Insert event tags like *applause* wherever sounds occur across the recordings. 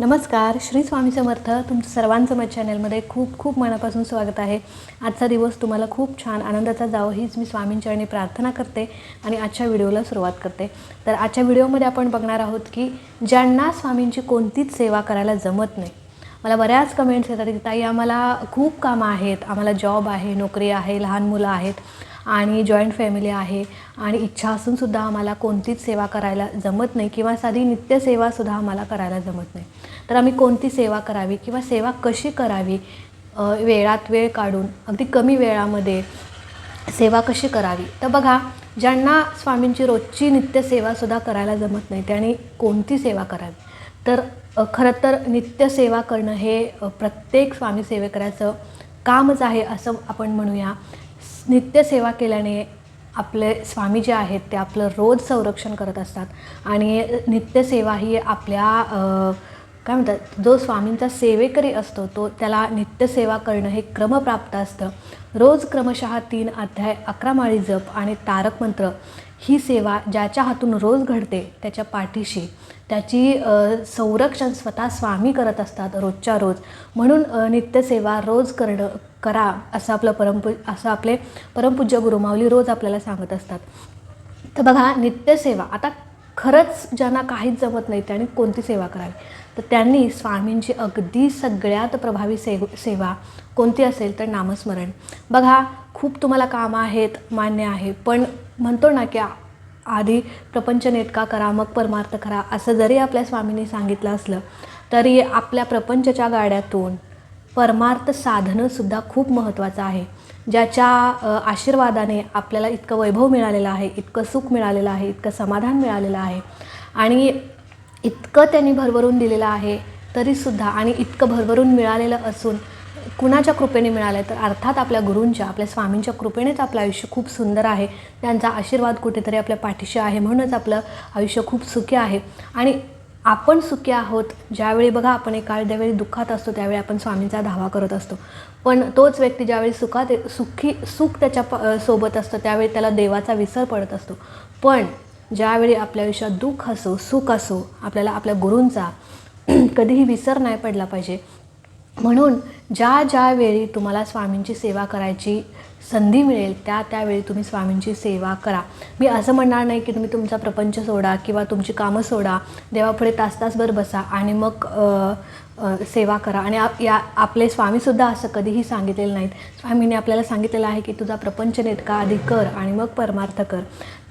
नमस्कार श्री स्वामी समर्थ. तुमचं सर्वांचं माझ्या चॅनलमध्ये खूप खूप मनापासून स्वागत आहे. आजचा दिवस तुम्हाला खूप छान आनंदाचा जावं हीच मी स्वामींचरणी प्रार्थना करते आणि आजच्या व्हिडिओला सुरुवात करते. तर आजच्या व्हिडिओमध्ये आपण बघणार आहोत की ज्यांना स्वामींची कोणतीच सेवा करायला जमत नाही. मला बऱ्याच कमेंट्स येतात की ताई आम्हाला खूप कामं आहेत. आम्हाला जॉब आहे नोकरी आहे लहान मुलं आहेत. आणि जॉईंट फॅमिली आहे आणि इच्छा असूनसुद्धा आम्हाला कोणतीच सेवा करायला जमत नाही किंवा साधी नित्यसेवासुद्धा आम्हाला करायला जमत नाही. तर आम्ही कोणती सेवा करावी किंवा सेवा कशी करावी वेळात वेळ काढून अगदी कमी वेळामध्ये सेवा कशी करावी? तर बघा ज्यांना स्वामींची रोजची नित्यसेवासुद्धा करायला जमत नाही त्यांनी कोणती सेवा करावी? तर खरं तर नित्यसेवा करणं हे प्रत्येक स्वामी सेवेकऱ्याचं कामच आहे असं आपण म्हणूया. नित्यसेवा केल्याने आपले स्वामी जे आहेत ते आपलं रोज संरक्षण करत असतात. आणि नित्यसेवा ही आपल्या काय म्हणतात जो स्वामींचा सेवेकरी असतो तो त्याला नित्यसेवा करणं हे क्रमप्राप्त असतं. रोज क्रमशः तीन अध्याय अकरा माळी जप आणि तारक मंत्र ही सेवा ज्याच्या हातून रोज घडते त्याच्या पाठीशी. त्याची संरक्षण स्वतः स्वामी करत असतात रोजच्या रोज. म्हणून नित्यसेवा रोज करणं करा असं आपलं परमपू असं आपले परमपूज्य गुरुमावली रोज आपल्याला सांगत असतात. तर बघा नित्यसेवा आता खरंच ज्यांना काहीच जमत नाही त्यांनी कोणती सेवा करावी? तर त्यांनी स्वामींची अगदी सगळ्यात प्रभावी से सेवा कोणती असेल तर नामस्मरण. बघा खूप तुम्हाला कामं आहेत मान्य आहे पण म्हणतो ना की आधी प्रपंच नेटका करा मग परमार्थ करा असं जरी आपल्या स्वामींनी सांगितलं असलं तरी आपल्या प्रपंचच्या गाड्यातून परमार्थ साधनंसुद्धा खूप महत्त्वाचं आहे. ज्याच्या आशीर्वादाने आपल्याला इतकं वैभव मिळालेलं आहे इतकं सुख मिळालेलं आहे इतकं समाधान मिळालेलं आहे. आणि इतकं त्यांनी भरभरून दिलेलं आहे तरीसुद्धा आणि इतकं भरभरून मिळालेलं असून कुणाच्या कृपेने मिळालं आहे तर अर्थात आपल्या गुरूंच्या आपल्या स्वामींच्या कृपेनेच आपलं आयुष्य खूप सुंदर आहे. त्यांचा आशीर्वाद कुठेतरी आपल्या पाठीशी आहे म्हणूनच आपलं आयुष्य खूप सुखी आहे. आणि आपण सुखी आहोत ज्यावेळी बघा आपण एका ज्यावेळी दुःखात असतो त्यावेळी आपण स्वामींचा धावा करत असतो. पण तोच व्यक्ती ज्यावेळी सुखात सुखी सुख त्याच्या प सोबत असतं त्यावेळी त्याला देवाचा विसर पडत असतो. पण ज्यावेळी आपल्या आयुष्यात दुःख असो सुख असो आपल्याला आपल्या गुरूंचा *clears throat* कधीही विसर नाही पडला पाहिजे म्हणून ज्या ज्या वेळी तुम्हाला स्वामींची सेवा करायची संधी मिळेल त्या त्यावेळी तुम्ही स्वामींची सेवा करा. मी असं म्हणणार नाही की तुम्ही तुमचा प्रपंच सोडा किंवा तुमची कामं सोडा. देवापुढे तास तासभर बसा आणि मग सेवा करा. आणि आप या आपले स्वामीसुद्धा असं कधीही सांगितलेलं नाहीत. स्वामींनी आपल्याला सांगितलेलं आहे की तुझा प्रपंच नेटका आधी कर आणि मग परमार्थ कर.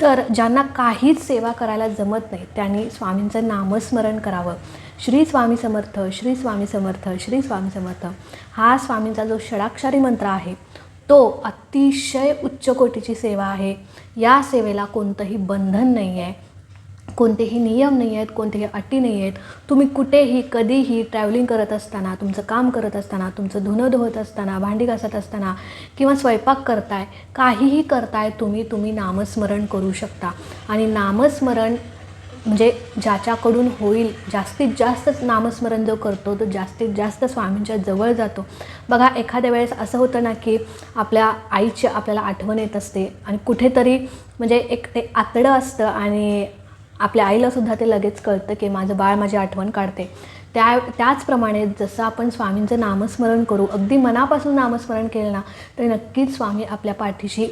तर ज्यांना काहीच सेवा करायला जमत नाही त्यांनी स्वामींचं नामस्मरण करावं. श्री स्वामी समर्थ श्री स्वामी समर्थ श्री स्वामी समर्थ हा स्वामींचा जो षडाक्षरी मंत्र आहे तो अतिशय उच्च कोटीची सेवा आहे. या सेवेला कोणतंही बंधन नाही आहे कोणतेही नियम नाही आहेत कोणतेही अटी नाही आहेत. तुम्ही कुठेही कधीही ट्रॅव्हलिंग करत असताना तुमचं काम करत असताना तुमचं धुणं धुवत असताना भांडी घासत असताना किंवा स्वयंपाक करताय काहीही करताय तुम्ही तुम्ही नामस्मरण करू शकता. आणि नामस्मरण म्हणजे ज्याच्याकडून होईल जास्तीत जास्त नामस्मरण जो करतो तो जास्तीत जास्त स्वामींच्या जवळ जातो. बघा एखाद्या वेळेस असं होतं ना की आपल्या आईची आपल्याला आठवण येत असते आणि कुठेतरी म्हणजे एक ते आतडं असतं आणि आपल्या आईलासुद्धा ते लगेच कळतं की माझं बाळ माझी आठवण काढते. त्या त्याचप्रमाणे जसं आपण स्वामींचं नामस्मरण करू अगदी मनापासून नामस्मरण केलं ना तरी नक्कीच स्वामी आपल्या पाठीशी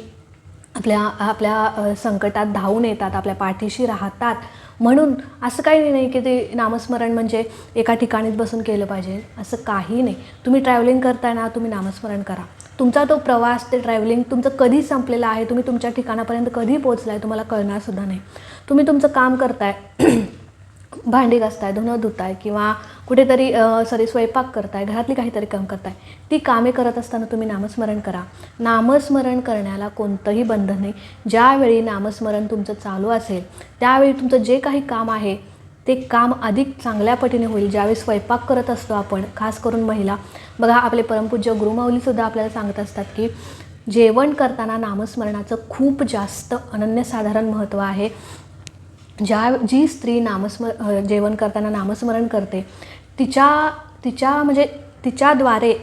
आपल्या आपल्या संकटात धावून येतात आपल्या पाठीशी राहतात. म्हणून असं काही नाही की ते नामस्मरण म्हणजे एका ठिकाणीच बसून केलं पाहिजे. असं काही नाही. तुम्ही ट्रॅव्हलिंग करताना तुम्ही नामस्मरण करा. तुमचा तो प्रवास ते ट्रॅव्हलिंग तुमचं कधी संपलेलं आहे तुम्ही तुमच्या ठिकाणापर्यंत कधी पोहोचला आहे तुम्हाला कळणारसुद्धा नाही. तुम्ही तुमचं काम करताय *clears throat* भांडी घासताय धुणं धुताय किंवा कुठेतरी सॉरी स्वयंपाक करताय घरातली काहीतरी काम करताय ती कामे करत असताना तुम्ही नामस्मरण करा. नामस्मरण करण्याला कोणतंही बंधन नाही. ज्यावेळी नामस्मरण तुमचं चालू असेल त्यावेळी तुमचं जे काही काम आहे ते काम अधिक चांगल्या पटीने होईल. ज्यावेळी स्वयंपाक करत असतो आपण खास करून महिला बघा आपले परमपूज्य गुरुमाऊलीसुद्धा आपल्याला सांगत असतात की जेवण करताना नामस्मरणाचं खूप जास्त अनन्यसाधारण महत्त्व आहे. ज्या जी स्त्री नामस्म जेवण करताना नामस्मरण करते तिच्या तिच्या म्हणजे तिच्याद्वारे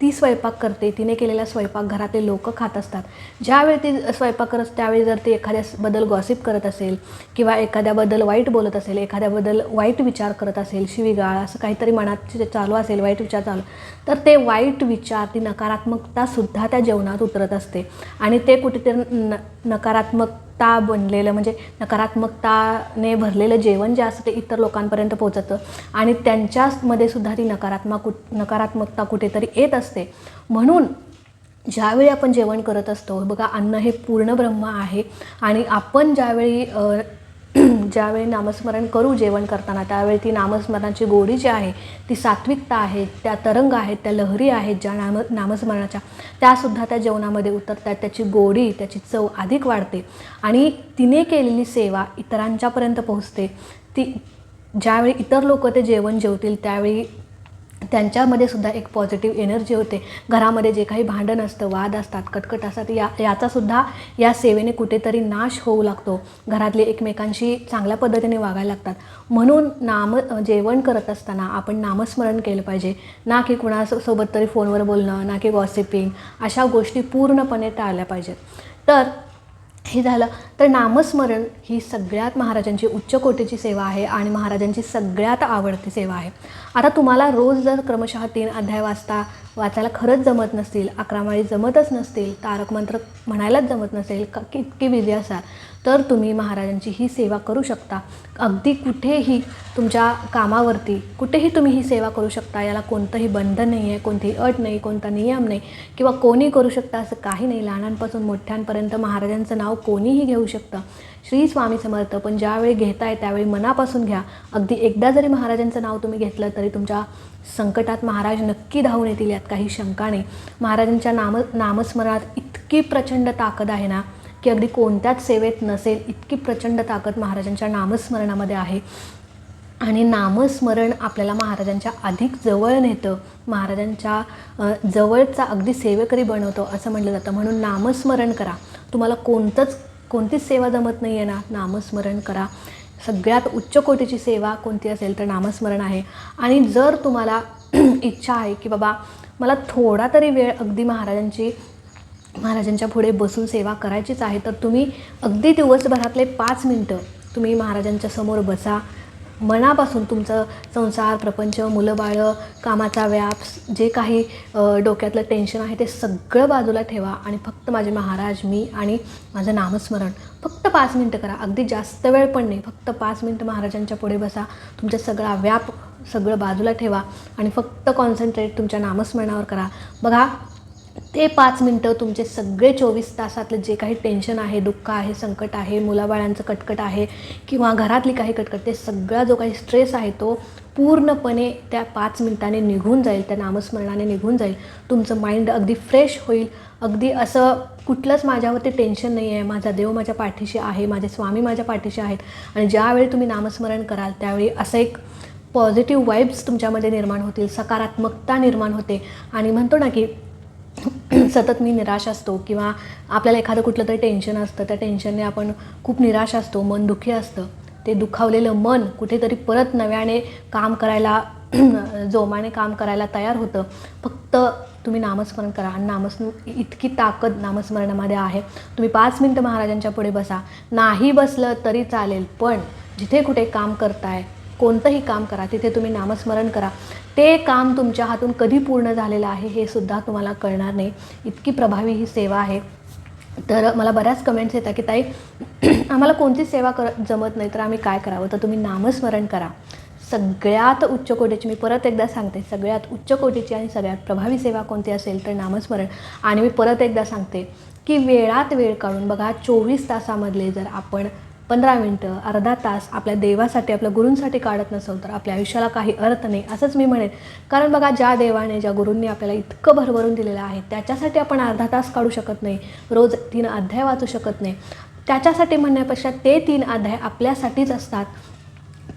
ती स्वयंपाक करते. तिने केलेला स्वयंपाक घरातले लोक खात असतात. ज्यावेळी ती स्वयंपाक करत त्यावेळी जर ती एखाद्याबद्दल गॉसिप करत असेल किंवा एखाद्याबद्दल वाईट बोलत असेल एखाद्याबद्दल वाईट विचार करत असेल शिवीगाळ असं काहीतरी मनात चालू असेल वाईट विचार चालू तर ते वाईट विचार ती नकारात्मकतासुद्धा त्या जेवणात उतरत असते. आणि ते कुठेतरी न नकारात्मक नकारात्मकता बनलेलं म्हणजे नकारात्मकताने भरलेलं जेवण जे असतं ते इतर लोकांपर्यंत पोहोचतं. आणि त्यांच्यामध्ये सुद्धा ती नकारात्मक नकारात्मकता कुठेतरी येत असते. म्हणून ज्यावेळी आपण जेवण करत असतो बघा अन्न हे पूर्ण ब्रह्म आहे. आणि आपण ज्यावेळी *clears throat* ज्यावेळी नामस्मरण करू जेवण करताना त्यावेळी ती नामस्मरणाची गोडी जी आहे ती सात्विकता आहे त्या तरंग आहेत त्या लहरी आहेत ज्या नाम नामस्मरणाच्या त्यासुद्धा त्या जेवणामध्ये उतरतात त्याची गोडी त्याची चव अधिक वाढते. आणि तिने केलेली सेवा इतरांच्यापर्यंत पोहोचते. ती ज्यावेळी इतर लोक ते जेवण जेवतील त्यावेळी त्यांच्यामध्ये सुद्धा एक पॉझिटिव्ह एनर्जी होते. घरामध्ये जे काही भांडण असतं वाद असतात कटकट असतात या याचासुद्धा या सेवेने कुठेतरी नाश होऊ लागतो. घरातले एकमेकांशी चांगल्या पद्धतीने वागायला लागतात. म्हणून नाम जेवण करत असताना आपण नामस्मरण केलं पाहिजे. ना की कुणासोबत तरी फोनवर बोलणं ना की गॉसिपिंग अशा गोष्टी पूर्णपणे टाळल्या पाहिजेत. तर हे झालं. तर नामस्मरण ही सगळ्यात महाराजांची उच्च कोटीची सेवा आहे आणि महाराजांची सगळ्यात आवडती सेवा आहे. आता तुम्हाला रोज जर क्रमशः तीन अध्याय वाचता वाचायला खरंच जमत नसतील अकरामाळी जमतच नसतील तारक मंत्र म्हणायलाच जमत नसेल क की इतकी बिझी असाल तर तुम्ही महाराजांची ही सेवा करू शकता. अगदी कुठेही तुमच्या कामावरती कुठेही तुम्ही ही सेवा करू शकता. याला कोणतंही बंधन नाही आहे कोणतीही अट नाही कोणता नियम नाही किंवा कोणी करू शकता असं काही नाही. लहानांपासून मोठ्यांपर्यंत महाराजांचं नाव कोणीही घेऊ शकतं. श्री स्वामी समर्थ पण ज्यावेळी घेताय त्यावेळी मनापासून घ्या. अगदी एकदा जरी महाराजांचं नाव तुम्ही घेतलं तरी तुमच्या संकटात महाराज नक्की धावून येतील यात काही शंका नाही. महाराजांच्या नाम नामस्मरणात इतकी प्रचंड ताकद आहे ना की अगदी कोणत्याच सेवेत नसेल इतकी प्रचंड ताकद महाराजांच्या नामस्मरणामध्ये आहे. आणि नामस्मरण आपल्याला महाराजांच्या अधिक जवळ नेतं महाराजांच्या जवळचा अगदी सेवेकरी बनवतो असं म्हटलं जातं. म्हणून नामस्मरण करा. तुम्हाला कोणतंच कोणतीच सेवा जमत नाही आहे ना नामस्मरण करा. सगळ्यात उच्च कोटीची सेवा कोणती असेल तर नामस्मरण आहे. आणि जर तुम्हाला *clears throat* इच्छा आहे की बाबा मला थोडा तरी वेळ अगदी महाराजांची महाराजांच्या पुढे बसून सेवा करायचीच आहे तर तुम्ही अगदी दिवसभरातले पाच मिनटं तुम्ही महाराजांच्या समोर बसा. मनापासून तुमचं संसार प्रपंच मुलं बाळं कामाचा व्याप जे काही डोक्यातलं टेन्शन आहे ते सगळं बाजूला ठेवा आणि फक्त माझे महाराज मी आणि माझं नामस्मरण फक्त पाच मिनटं करा. अगदी जास्त वेळ पण नाही. फक्त पाच मिनटं महाराजांच्या पुढे बसा. तुमचा सगळा व्याप सगळं बाजूला ठेवा आणि फक्त कॉन्सन्ट्रेट तुमच्या नामस्मरणावर करा. बघा ते पाच मिनटं तुमचे सगळे चोवीस तासातलं जे काही टेन्शन आहे दुःख आहे संकट आहे मुलाबाळांचं कटकट आहे किंवा घरातली काही कटकट ते सगळा जो काही स्ट्रेस आहे तो पूर्णपणे त्या पाच मिनिटाने निघून जाईल त्या नामस्मरणाने निघून जाईल. तुमचं माइंड अगदी फ्रेश होईल. अगदी असं कुठलंच माझ्यावरती टेन्शन नाही आहे माझा देव माझ्या पाठीशी आहे माझे स्वामी माझ्या पाठीशी आहेत. आणि ज्यावेळी तुम्ही नामस्मरण कराल त्यावेळी असं एक पॉझिटिव्ह वाईब्स तुमच्यामध्ये निर्माण होतील सकारात्मकता निर्माण होते. आणि म्हणतो ना की सतत मी निराश असतो किंवा आपल्याला एखादं कुठलं तरी टेन्शन असतं त्या टेन्शनने आपण खूप निराश असतो मन दुःखी असतं. ते दुखावलेलं मन कुठेतरी परत नव्याने काम करायला *clears throat* जोमाने काम करायला तयार होतं. फक्त तुम्ही नामस्मरण करा. आणि नामस्म इतकी ताकद नामस्मरणामध्ये आहे. तुम्ही पाच मिनटं महाराजांच्या पुढे बसा. नाही बसलं तरी चालेल पण जिथे कुठे काम करताय कोणतंही काम करा तिथे तुम्ही नामस्मरण करा. ते काम तुमच्या हातून कधी पूर्ण झालेलं आहे हे सुद्धा तुम्हाला कळणार नाही. इतकी प्रभावी ही सेवा आहे. तर मला बऱ्याच कमेंट्स येतात की ताई *clears throat* आम्हाला कोणतीच सेवा कर जमत नाही तर आम्ही काय करावं? तर तुम्ही नामस्मरण करा. सगळ्यात उच्च कोटीची मी परत एकदा सांगते सगळ्यात उच्च कोटीची आणि सगळ्यात प्रभावी सेवा कोणती असेल तर नामस्मरण. आणि मी परत एकदा सांगते की वेळात वेळ काढून बघा चोवीस तासामधले जर आपण पंधरा मिनटं अर्धा तास आपल्या देवासाठी आपल्या गुरूंसाठी काढत नसेल तर आपल्या आयुष्याला काही अर्थ नाही असंच मी म्हणेन. कारण बघा ज्या देवाने ज्या गुरूंनी आपल्याला इतकं भरभरून दिलेलं आहे त्याच्यासाठी आपण अर्धा तास काढू शकत नाही रोज तीन अध्याय वाचू शकत नाही. त्याच्यासाठी म्हणण्यापेक्षा ते तीन अध्याय आपल्यासाठीच असतात.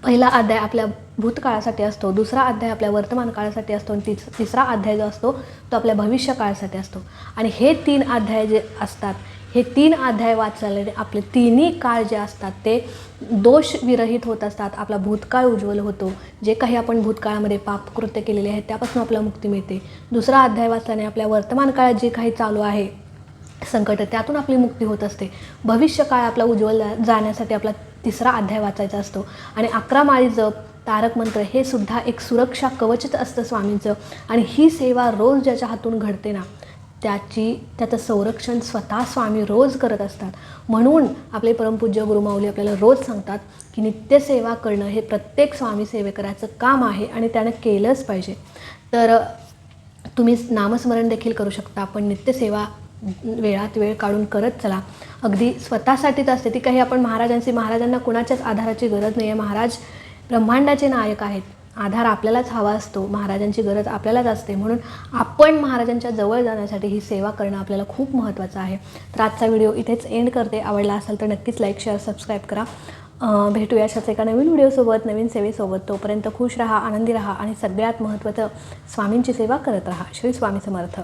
पहिला अध्याय आपल्या भूतकाळासाठी असतो दुसरा अध्याय आपल्या वर्तमान काळासाठी असतो आणि तिस तिसरा अध्याय जो असतो तो आपल्या भविष्य काळासाठी असतो. आणि हे तीन अध्याय जे असतात हे तीन अध्याय वाचल्याने आपले तिन्ही काळ जे असतात ते दोष विरहित होत असतात. आपला भूतकाळ उज्ज्वल होतो. जे काही आपण भूतकाळामध्ये पापकृत्य केलेले आहेत त्यापासून आपल्याला मुक्ती मिळते. दुसरा अध्याय वाचल्याने आपल्या वर्तमान काळात जे काही चालू आहे संकट त्यातून आपली मुक्ती होत असते. भविष्य काळ आपला उज्ज्वल जाण्यासाठी आपला तिसरा अध्याय वाचायचा असतो. आणि अकरा माळी जप तारक मंत्र हे सुद्धा एक सुरक्षा कवचच असतं स्वामींचं. आणि ही सेवा रोज ज्याच्या हातून घडते ना त्याची त्याचं संरक्षण स्वतः स्वामी रोज करत असतात. म्हणून आपले परमपूज्य गुरुमाऊली आपल्याला रोज सांगतात की नित्यसेवा करणं हे प्रत्येक स्वामी सेवेकराचं काम आहे आणि त्यानं केलंच पाहिजे. तर तुम्ही नामस्मरण देखील करू शकता पण नित्यसेवा वेळात वेळ काढून करत चला. अगदी स्वतःसाठीच असते ती काही आपण महाराजांची महाराजांना कुणाच्याच आधाराची गरज नाही आहे महाराज ब्रह्मांडाचे नायक आहेत. आधार आपल्यालाच हवा असतो महाराजांची गरज आपल्यालाच असते. म्हणून आपण महाराजांच्या जवळ जाण्यासाठी ही सेवा करणं आपल्याला खूप महत्त्वाचं आहे. तर आजचा व्हिडिओ इथेच एंड करते. आवडला असेल तर नक्कीच लाईक शेअर सबस्क्राईब करा. भेटूया अशाच एका नवीन व्हिडिओसोबत नवीन सेवेसोबत. तोपर्यंत खुश राहा आनंदी राहा आणि सगळ्यात महत्त्वाचं स्वामींची सेवा करत राहा. श्री स्वामी समर्थ.